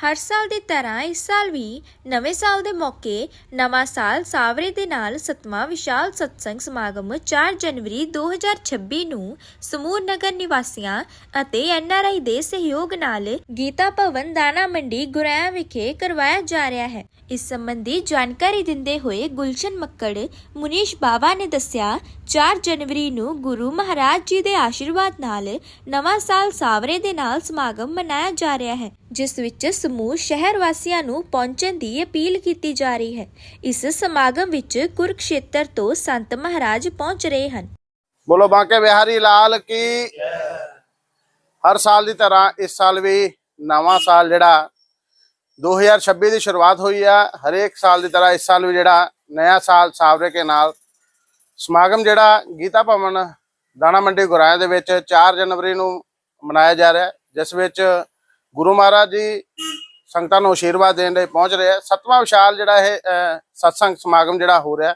ਹਰ ਸਾਲ ਦੀ ਤਰ੍ਹਾਂ ਇਸ ਸਾਲ ਵੀ ਨਵੇਂ ਸਾਲ ਦੇ ਮੌਕੇ ਨਵਾਂ ਸਾਲ ਸਾਵਰੇ ਦੇ ਨਾਲ ਸਤਵਾਂ ਵਿਸ਼ਾਲ ਸਤਸੰਗ ਸਮਾਗਮ 4 ਜਨਵਰੀ 2026 ਨੂੰ ਸਮੂਹ ਨਗਰ ਨਿਵਾਸੀਆਂ ਅਤੇ ਐਨਆਰਆਈ ਦੇ ਸਹਿਯੋਗ ਨਾਲ ਗੀਤਾ ਭਵਨ ਦਾਣਾ ਮੰਡੀ ਗੁਰੈਆ ਵਿਖੇ ਕਰਵਾਇਆ ਜਾ ਰਿਹਾ ਹੈ। ਇਸ ਸੰਬੰਧੀ ਜਾਣਕਾਰੀ ਦਿੰਦੇ ਹੋਏ ਗੁਲਸ਼ਨ ਮੱਕੜ, ਮੁਨੀਸ਼ ਬਾਵਾ ਨੇ ਦੱਸਿਆ 4 ਜਨਵਰੀ ਨੂੰ ਗੁਰੂ ਮਹਾਰਾਜ ਜੀ ਦੇ ਆਸ਼ੀਰਵਾਦ ਨਾਲ ਨਵਾਂ ਸਾਲ ਸਾਵਰੇ ਦੇ ਨਾਲ ਸਮਾਗਮ ਮਨਾਇਆ ਜਾ ਰਿਹਾ ਹੈ। ਜਿਸ ਵਿੱਚ ਸਮੂਹ ਸ਼ਹਿਰ ਵਾਸੀਆਂ ਨੂੰ ਪਹੁੰਚਣ ਦੀ ਅਪੀਲ ਕੀਤੀ ਜਾ ਰਹੀ ਹੈ। ਇਸ ਸਮਾਗਮ ਵਿੱਚ ਕੁਰਕਸ਼ੇਤਰ ਤੋਂ ਸੰਤ ਮਹਾਰਾਜ ਪਹੁੰਚ ਰਹੇ ਹਨ। ਬੋਲੋ ਬਾਂਕੇ ਬਿਹਾਰੀ ਲਾਲ ਕੀ? ਹਰ ਸਾਲ ਦੀ ਤਰ੍ਹਾਂ ਇਸ ਸਾਲ ਵੀ ਨਵਾਂ ਸਾਲ ਜਿਹੜਾ 2026 ਦੀ ਸ਼ੁਰੂਆਤ ਹੋਈ ਆ। ਹਰੇਕ ਸਾਲ ਦੀ ਤਰ੍ਹਾਂ ਇਸ ਸਾਲ ਵੀ ਜਿਹੜਾ ਨਵਾਂ ਸਾਲ ਸਾਵਰੇ ਕੇ ਨਾਲ ਸਮਾਗਮ ਜਿਹੜਾ ਗੀਤਾ ਭਵਨ ਦਾਣਾ ਮੰਡੀ ਗੁਰਾਇਆ ਦੇ ਵਿੱਚ 4 ਜਨਵਰੀ ਨੂੰ ਮਨਾਇਆ ਜਾ ਰਿਹਾ ਜਿਸ ਵਿੱਚ ਗੁਰੂ ਮਹਾਰਾਜ ਜੀ ਸੰਗਤਾਂ ਨੂੰ ਆਸ਼ੀਰਵਾਦ ਦੇਣ ਲਈ ਪਹੁੰਚ ਰਹੇ ਆ। ਸਤਵਾਂ ਵਿਸ਼ਾਲ ਜਿਹੜਾ ਇਹ ਸਤਸੰਗ ਸਮਾਗਮ ਜਿਹੜਾ ਹੋ ਰਿਹਾ।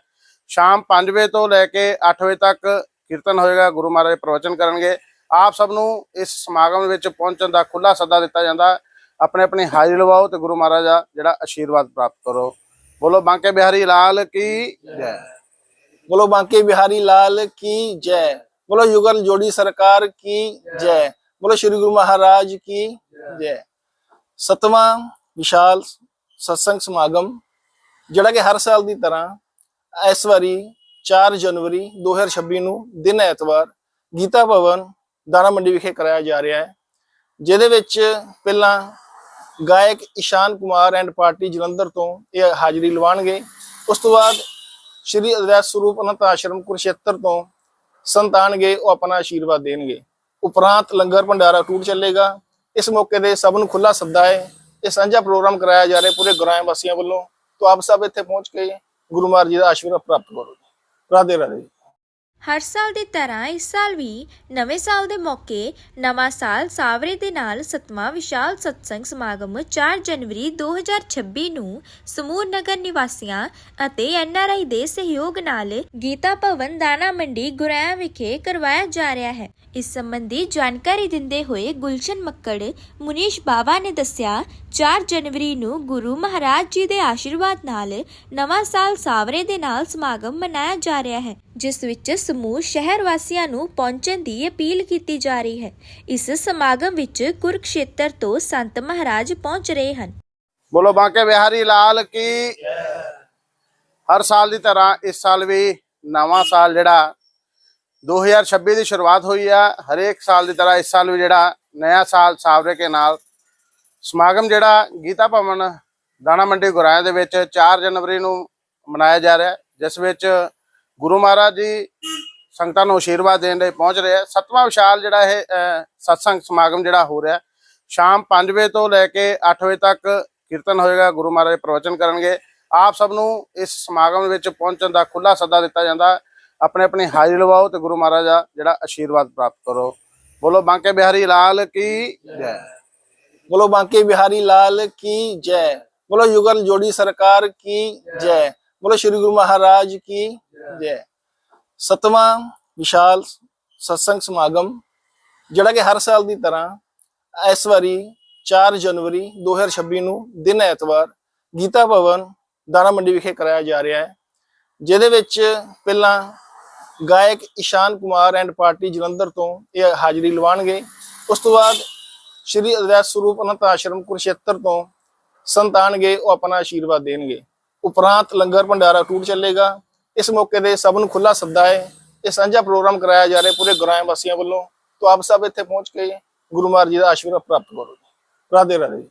ਸ਼ਾਮ 5 ਵਜੇ ਤੋਂ ਲੈ ਕੇ 8 ਵਜੇ ਤੱਕ ਕੀਰਤਨ ਹੋਏਗਾ ਗੁਰੂ ਮਹਾਰਾਜ ਪ੍ਰਵਚਨ ਕਰਨਗੇ। ਆਪ ਸਭ ਨੂੰ ਇਸ ਸਮਾਗਮ ਵਿੱਚ ਪਹੁੰਚਣ ਦਾ ਖੁੱਲਾ ਸੱਦਾ ਦਿੱਤਾ ਜਾਂਦਾ। ਆਪਣੇ ਆਪਣੇ ਹਾਜ਼ਰੀ ਲਵਾਓ ਤੇ ਗੁਰੂ ਮਹਾਰਾਜ ਦਾ ਜਿਹੜਾ ਆਸ਼ੀਰਵਾਦ ਪ੍ਰਾਪਤ ਕਰੋ। ਬੋਲੋ ਬਾਂਕੇ ਬਿਹਾਰੀ ਲਾਲ ਕੀ ਜੈ? ਬੋਲੋ ਬਾਂਕੇ ਬਿਹਾਰੀ ਲਾਲ ਕੀ ਜੈ? ਬੋਲੋ ਯੁਗਲ ਜੋੜੀ ਸਰਕਾਰ ਕੀ ਜੈ? ਬੋਲੋ ਸ੍ਰੀ ਗੁਰੂ ਮਹਾਰਾਜ ਕੀ ਜੈ ਸਤਵਾਂ ਵਿਸ਼ਾਲ ਸਤਸੰਗ ਸਮਾਗਮ, ਜਿਹੜਾ ਕਿ ਹਰ ਸਾਲ ਦੀ ਤਰ੍ਹਾਂ ਇਸ ਵਾਰੀ 4 ਜਨਵਰੀ 2026 ਨੂੰ ਦਿਨ ਐਤਵਾਰ ਗੀਤਾ ਭਵਨ ਦਾਣਾ ਮੰਡੀ ਵਿਖੇ ਕਰਾਇਆ ਜਾ ਰਿਹਾ ਹੈ, ਜਿਹਦੇ ਵਿੱਚ ਪਹਿਲਾਂ ਗਾਇਕ ਇਸ਼ਾਨ ਕੁਮਾਰ ਐਂਡ ਪਾਰਟੀ ਜਲੰਧਰ ਤੋਂ ਇਹ ਹਾਜ਼ਰੀ ਲਵਾਉਣਗੇ। ਉਸ ਤੋਂ ਬਾਅਦ ਸ਼੍ਰੀ ਅਦਵੈਤ ਸਰੂਪ ਅਨੰਤ ਆਸ਼ਰਮ ਕੁਰਸ਼ੇਤਰ ਤੋਂ ਸੰਤ ਆਉਣਗੇ, ਉਹ ਆਪਣਾ ਆਸ਼ੀਰਵਾਦ ਦੇਣਗੇ। ਉਪਰੰਤ ਲੰਗਰ ਭੰਡਾਰਾ ਟੂਰ ਚੱਲੇਗਾ। ਇਸ ਮੌਕੇ ਤੇ ਸਭ ਨੂੰ ਖੁੱਲਾ ਸੱਦਾ ਹੈ। ਇਹ ਸਾਂਝਾ ਪ੍ਰੋਗਰਾਮ ਕਰਾਇਆ ਜਾ ਰਿਹਾ ਪੂਰੇ ਗੁਰਾਇਆ ਵਾਸੀਆਂ ਵੱਲੋਂ। ਤੋਂ ਆਪ ਸਭ ਇੱਥੇ ਪਹੁੰਚ ਕੇ ਗੁਰੂ ਮਹਾਰਾਜ ਜੀ ਦਾ ਆਸ਼ੀਰਵਾਦ ਪ੍ਰਾਪਤ ਕਰੋ। ਰਾਧੇ ਰਾਧੇ। ਹਰ ਸਾਲ ਦੀ ਤਰ੍ਹਾਂ ਇਸ ਸਾਲ ਵੀ ਨਵੇਂ ਸਾਲ ਦੇ ਮੌਕੇ ਨਵਾਂ ਸਾਲ ਸਾਵਰੇ ਦੇ ਨਾਲ ਸਤਵਾਂ ਵਿਸ਼ਾਲ ਸਤਸੰਗ ਸਮਾਗਮ 4 ਜਨਵਰੀ 2026 ਨੂੰ ਸਮੂਹ ਨਗਰ ਨਿਵਾਸੀਆਂ ਅਤੇ ਐਨਆਰਆਈ ਦੇ ਸਹਿਯੋਗ ਨਾਲ ਗੀਤਾ ਭਵਨ ਦਾਣਾ ਮੰਡੀ ਗੁਰੈਆ ਵਿਖੇ ਕਰਵਾਇਆ ਜਾ ਰਿਹਾ ਹੈ। ਇਸ ਸੰਬੰਧੀ ਜਾਣਕਾਰੀ ਦਿੰਦੇ ਹੋਏ ਗੁਲਸ਼ਨ ਮੱਕੜ, ਮੁਨੀਸ਼ ਬਾਵਾ ਨੇ ਦੱਸਿਆ 4 ਜਨਵਰੀ ਨੂੰ ਗੁਰੂ ਮਹਾਰਾਜ ਜੀ ਦੇ ਆਸ਼ੀਰਵਾਦ ਨਾਲ ਨਵਾਂ ਸਾਲ ਸਾਵਰੇ ਦੇ ਨਾਲ ਸਮਾਗਮ ਮਨਾਇਆ ਜਾ ਰਿਹਾ ਹੈ, ਜਿਸ ਵਿੱਚ ਸਮੂਹ ਸ਼ਹਿਰ ਵਾਸੀਆਂ ਨੂੰ ਪਹੁੰਚਣ ਦੀ ਅਪੀਲ ਕੀਤੀ ਜਾ ਰਹੀ ਹੈ। ਇਸ ਸਮਾਗਮ ਵਿੱਚ ਕੁਰਕਸ਼ੇਤਰ ਤੋਂ ਸੰਤ ਮਹਾਰਾਜ ਪਹੁੰਚ ਰਹੇ ਹਨ। ਬੋਲੋ, ਬਾਂਕੇ ਬਿਹਾਰੀ ਲਾਲ ਕੀ? ਹਰ ਸਾਲ ਦੀ ਤਰ੍ਹਾਂ ਇਸ ਸਾਲ ਵੀ ਨਵਾਂ ਸਾਲ ਜਿਹੜਾ 2026 ਦੀ ਸ਼ੁਰੂਆਤ ਹੋਈ ਆ। ਹਰੇਕ ਸਾਲ ਦੀ ਤਰ੍ਹਾਂ ਇਸ ਸਾਲ ਵੀ ਜਿਹੜਾ ਨਵਾਂ ਸਾਲ ਸਾਵਰੇ ਕੇ ਨਾਲ ਸਮਾਗਮ ਜਿਹੜਾ ਗੀਤਾ ਭਵਨ ਦਾਣਾ ਮੰਡੀ ਗੁਰਾਇਆ ਦੇ ਵਿੱਚ 4 ਜਨਵਰੀ ਨੂੰ ਮਨਾਇਆ ਜਾ ਰਿਹਾ ਜਿਸ ਵਿੱਚ ਗੁਰੂ ਮਹਾਰਾਜ ਜੀ ਸੰਗਤਾਂ ਨੂੰ ਆਸ਼ੀਰਵਾਦ ਦੇਣ ਲਈ ਪਹੁੰਚ ਰਿਹਾ ਹੈ ਸਤਵਾਂ ਵਿਸ਼ਾਲ ਜਿਹੜਾ ਇਹ ਸਤਸੰਗ ਸਮਾਗਮ ਜਿਹੜਾ ਹੋ ਰਿਹਾ। ਸ਼ਾਮ 5 ਵਜੇ ਤੋਂ ਲੈ ਕੇ 8 ਵਜੇ ਤੱਕ ਕੀਰਤਨ ਹੋਏਗਾ, ਗੁਰੂ ਮਹਾਰਾਜ ਪ੍ਰਵਚਨ ਕਰਨਗੇ। ਆਪ ਸਭ ਨੂੰ ਇਸ ਸਮਾਗਮ ਵਿੱਚ ਪਹੁੰਚਣ ਦਾ ਖੁੱਲਾ ਸੱਦਾ ਦਿੱਤਾ ਜਾਂਦਾ। ਆਪਣੇ ਆਪਣੇ ਹਾਜ਼ਰੀ ਲਵਾਓ ਤੇ ਗੁਰੂ ਮਹਾਰਾਜ ਦਾ ਜਿਹੜਾ ਆਸ਼ੀਰਵਾਦ ਪ੍ਰਾਪਤ ਕਰੋ। ਬੋਲੋ, ਬਾਂਕੇ ਬਿਹਾਰੀ ਲਾਲ ਕੀ ਜੈ? ਬੋਲੋ, ਬਾਂਕੇ ਬਿਹਾਰੀ ਲਾਲ ਕੀ ਜੈ? ਬੋਲੋ, ਯੁਗਲ ਜੋੜੀ ਸਰਕਾਰ ਕੀ ਜੈ? ਬੋਲੋ, ਸ੍ਰੀ ਗੁਰੂ ਮਹਾਰਾਜ ਕੀ ਜੈ? ਸਤਵਾਂ ਵਿਸ਼ਾਲ ਸਤਸੰਗ ਸਮਾਗਮ, ਜਿਹੜਾ ਕਿ ਹਰ ਸਾਲ ਦੀ ਤਰ੍ਹਾਂ ਇਸ ਵਾਰੀ 4 ਜਨਵਰੀ 2026 ਨੂੰ ਦਿਨ ਐਤਵਾਰ ਗੀਤਾ ਭਵਨ ਦਾਣਾ ਮੰਡੀ ਵਿਖੇ ਕਰਾਇਆ ਜਾ ਰਿਹਾ ਹੈ, ਜਿਹਦੇ ਵਿੱਚ ਪਹਿਲਾਂ ਗਾਇਕ ਈਸ਼ਾਨ ਕੁਮਾਰ ਐਂਡ ਪਾਰਟੀ ਜਲੰਧਰ ਤੋਂ ਇਹ ਹਾਜ਼ਰੀ ਲਵਾਉਣਗੇ। ਉਸ ਤੋਂ ਬਾਅਦ ਸ਼੍ਰੀ ਅਦਵੈਤ ਸਰੂਪ ਅਨੰਤ ਆਸ਼ਰਮ ਕੁਰਸ਼ੇਤਰ ਤੋਂ ਸੰਤ ਆਉਣਗੇ, ਉਹ ਆਪਣਾ ਆਸ਼ੀਰਵਾਦ ਦੇਣਗੇ। ਉਪਰੰਤ ਲੰਗਰ ਭੰਡਾਰਾ ਟੂਰ ਚੱਲੇਗਾ। ਇਸ ਮੌਕੇ ਤੇ ਸਭ ਨੂੰ ਖੁੱਲਾ ਸੱਦਾ ਹੈ। ਇਹ ਸਾਂਝਾ ਪ੍ਰੋਗਰਾਮ ਕਰਾਇਆ ਜਾ ਰਿਹਾ ਪੂਰੇ ਗੁਰਾਇਆ ਵਾਸੀਆਂ ਵੱਲੋਂ। ਤੋਂ ਆਪ ਸਭ ਇੱਥੇ ਪਹੁੰਚ ਕੇ ਗੁਰੂ ਮਹਾਰਾਜ ਜੀ ਦਾ ਆਸ਼ੀਰਵਾਦ ਪ੍ਰਾਪਤ ਕਰੋ। ਰਾਧੇ ਰਾਧੇ।